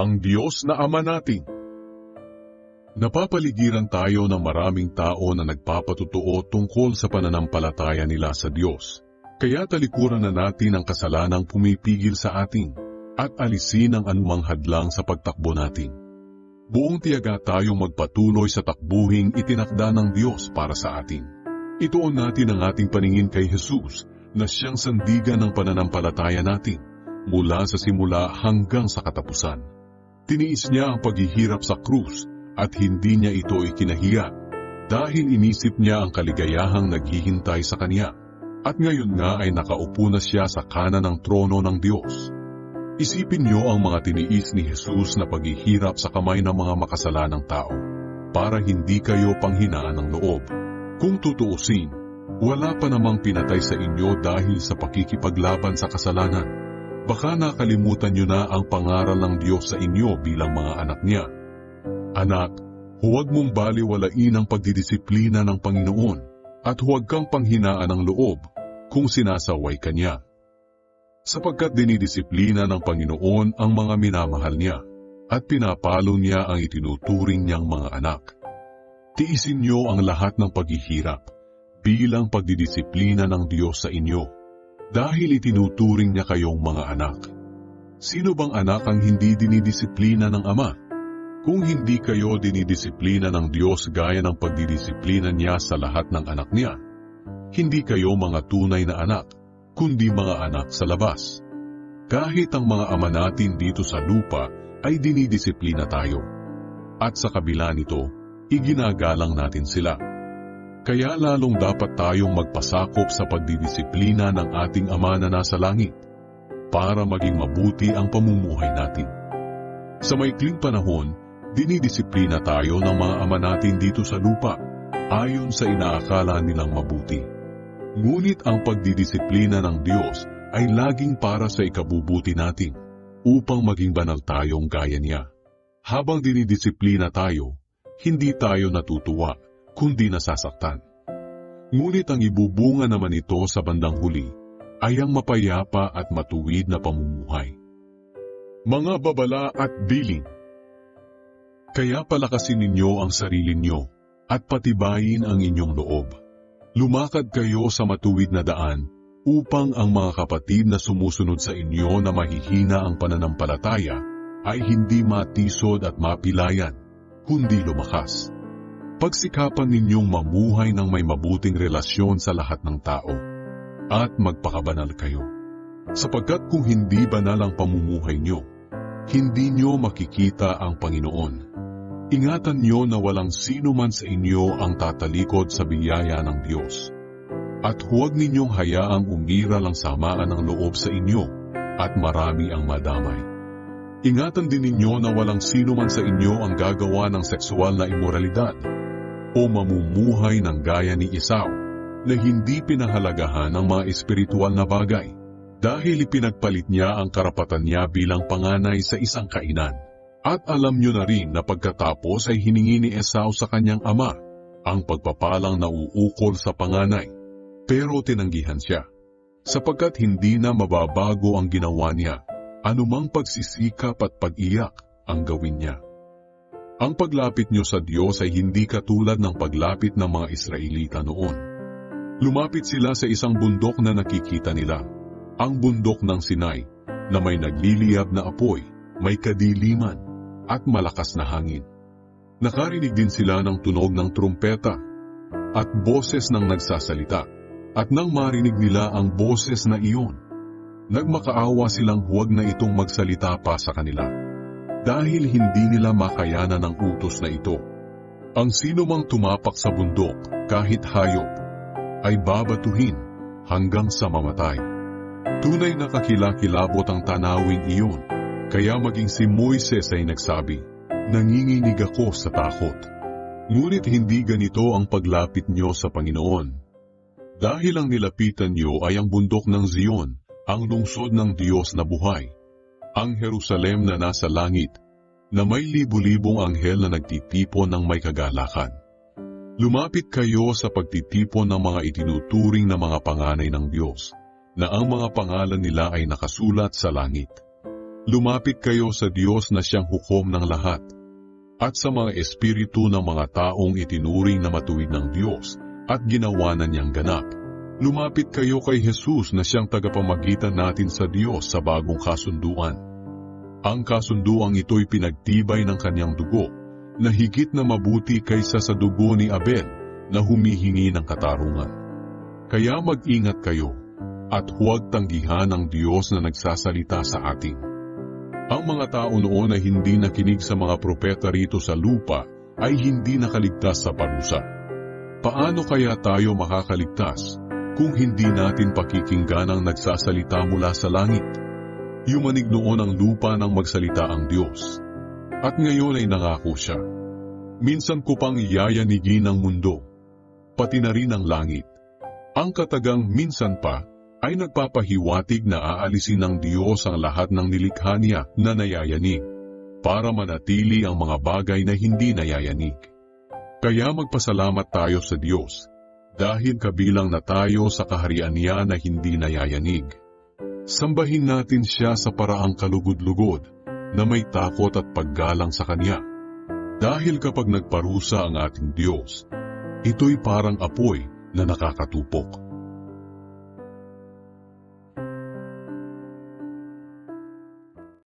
ang Diyos na Ama natin. Napapaligiran tayo ng maraming tao na nagpapatutuo tungkol sa pananampalataya nila sa Diyos. Kaya talikuran na natin ang kasalanang pumipigil sa atin at alisin ang anumang hadlang sa pagtakbo natin. Buong tiyaga tayong magpatuloy sa takbuhing itinakda ng Diyos para sa atin. Ituon natin ang ating paningin kay Jesus na siyang sandigan ng pananampalataya natin mula sa simula hanggang sa katapusan. Tiniis niya ang paghihirap sa krus at hindi niya ito ikinahiya dahil inisip niya ang kaligayahang naghihintay sa kanya. At ngayon nga ay nakaupo na siya sa kanan ng trono ng Diyos. Isipin niyo ang mga tiniis ni Jesus na paghihirap sa kamay ng mga makasalanang tao para hindi kayo panghinaan ng loob. Kung tutuusin, wala pa namang pinatay sa inyo dahil sa pakikipaglaban sa kasalanan. Baka nakalimutan niyo na ang pangaral ng Diyos sa inyo bilang mga anak niya. Anak, huwag mong baliwalain ang pagdidisiplina ng Panginoon at huwag kang panghinaan ng loob kung sinasaway ka niya. Sapagkat dinidisiplina ng Panginoon ang mga minamahal niya at pinapalo niya ang itinuturing niyang mga anak. Tiisin niyo ang lahat ng paghihirap bilang pagdidisiplina ng Diyos sa inyo dahil itinuturing niya kayong mga anak. Sino bang anak ang hindi dinidisiplina ng Ama? Kung hindi kayo dinidisiplina ng Diyos gaya ng pagdidisiplina niya sa lahat ng anak niya, hindi kayo mga tunay na anak, kundi mga anak sa labas. Kahit ang mga ama natin dito sa lupa ay dinidisiplina tayo. At sa kabila nito, iginagalang natin sila. Kaya lalong dapat tayong magpasakop sa pagdidisiplina ng ating Ama na nasa langit para maging mabuti ang pamumuhay natin. Sa maikling panahon, dinidisiplina tayo ng mga ama natin dito sa lupa ayon sa inaakala nilang mabuti. Ngunit ang pagdidisiplina ng Diyos ay laging para sa ikabubuti natin upang maging banal tayong gaya niya. Habang dinidisiplina tayo, hindi tayo natutuwa kundi nasasaktan. Ngunit ang ibubunga naman ito sa bandang huli ay ang mapayapa at matuwid na pamumuhay. Mga babala at biling Kaya palakasin ninyo ang sarili nyo at patibayin ang inyong loob. Lumakad kayo sa matuwid na daan upang ang mga kapatid na sumusunod sa inyo na mahihina ang pananampalataya ay hindi matisod at mapilayan, kundi lumakas. Pagsikapan ninyong mamuhay ng may mabuting relasyon sa lahat ng tao at magpakabanal kayo. Sapagkat kung hindi banal ang pamumuhay nyo, hindi nyo makikita ang Panginoon. Ingatan nyo na walang sino man sa inyo ang tatalikod sa biyaya ng Diyos. At huwag ninyong hayaang umira lang samaan ng loob sa inyo at marami ang madamay. Ingatan din ninyo na walang sino man sa inyo ang gagawa ng sexual na imoralidad o mamumuhay ng gaya ni Esau na hindi pinahalagahan ng mga espiritual na bagay dahil ipinagpalit niya ang karapatan niya bilang panganay sa isang kainan. At alam niyo na rin na pagkatapos ay hiningi ni Esau sa kanyang ama ang pagpapalang nauukol sa panganay. Pero tinanggihan siya, sapagkat hindi na mababago ang ginawa niya, anumang pagsisikap at pag-iyak ang gawin niya. Ang paglapit niyo sa Diyos ay hindi katulad ng paglapit ng mga Israelita noon. Lumapit sila sa isang bundok na nakikita nila, ang bundok ng Sinai, na may nagliliyab na apoy, may kadiliman, at malakas na hangin. Nakarinig din sila ng tunog ng trumpeta at boses ng nagsasalita. At nang marinig nila ang boses na iyon, nagmakaawa silang huwag na itong magsalita pa sa kanila. Dahil hindi nila makayanan ang utos na ito. Ang sino mang tumapak sa bundok, kahit hayop, ay babatuhin hanggang sa mamatay. Tunay na kakilakilabot ang tanawing iyon kaya maging si Moises ay nagsabi, Nanginginig ako sa takot. Ngunit hindi ganito ang paglapit niyo sa Panginoon. Dahil ang nilapitan niyo ay ang bundok ng Zion, ang lungsod ng Diyos na buhay, ang Jerusalem na nasa langit, na may libu-libong anghel na nagtitipon ng may kagalakan. Lumapit kayo sa pagtitipon ng mga itinuturing na mga panganay ng Diyos, na ang mga pangalan nila ay nakasulat sa langit. Lumapit kayo sa Diyos na siyang hukom ng lahat. At sa mga espiritu ng mga taong itinuring na matuwid ng Diyos at ginawa na niyang ganap. Lumapit kayo kay Jesus na siyang tagapamagitan natin sa Diyos sa bagong kasunduan. Ang kasunduang ito'y pinagtibay ng kanyang dugo, na higit na mabuti kaysa sa dugo ni Abel na humihingi ng katarungan. Kaya mag-ingat kayo, at huwag tanggihan ang Diyos na nagsasalita sa atin. Ang mga tao noon na hindi nakinig sa mga propeta rito sa lupa ay hindi nakaligtas sa parusa. Paano kaya tayo makakaligtas kung hindi natin pakikinggan ang nagsasalita mula sa langit? Yumanig noon ang lupa nang magsalita ang Diyos. At ngayon ay nangako siya. Minsan ko pang yayanigin ang mundo, pati na rin ang langit. Ang katagang minsan pa ay nagpapahiwatig na aalisin ng Diyos ang lahat ng nilikha niya na nayayanig para manatili ang mga bagay na hindi nayayanig. Kaya magpasalamat tayo sa Diyos dahil kabilang na tayo sa kaharian niya na hindi nayayanig. Sambahin natin siya sa paraang kalugod-lugod na may takot at paggalang sa Kanya. Dahil kapag nagparusa ang ating Diyos, ito'y parang apoy na nakakatupok.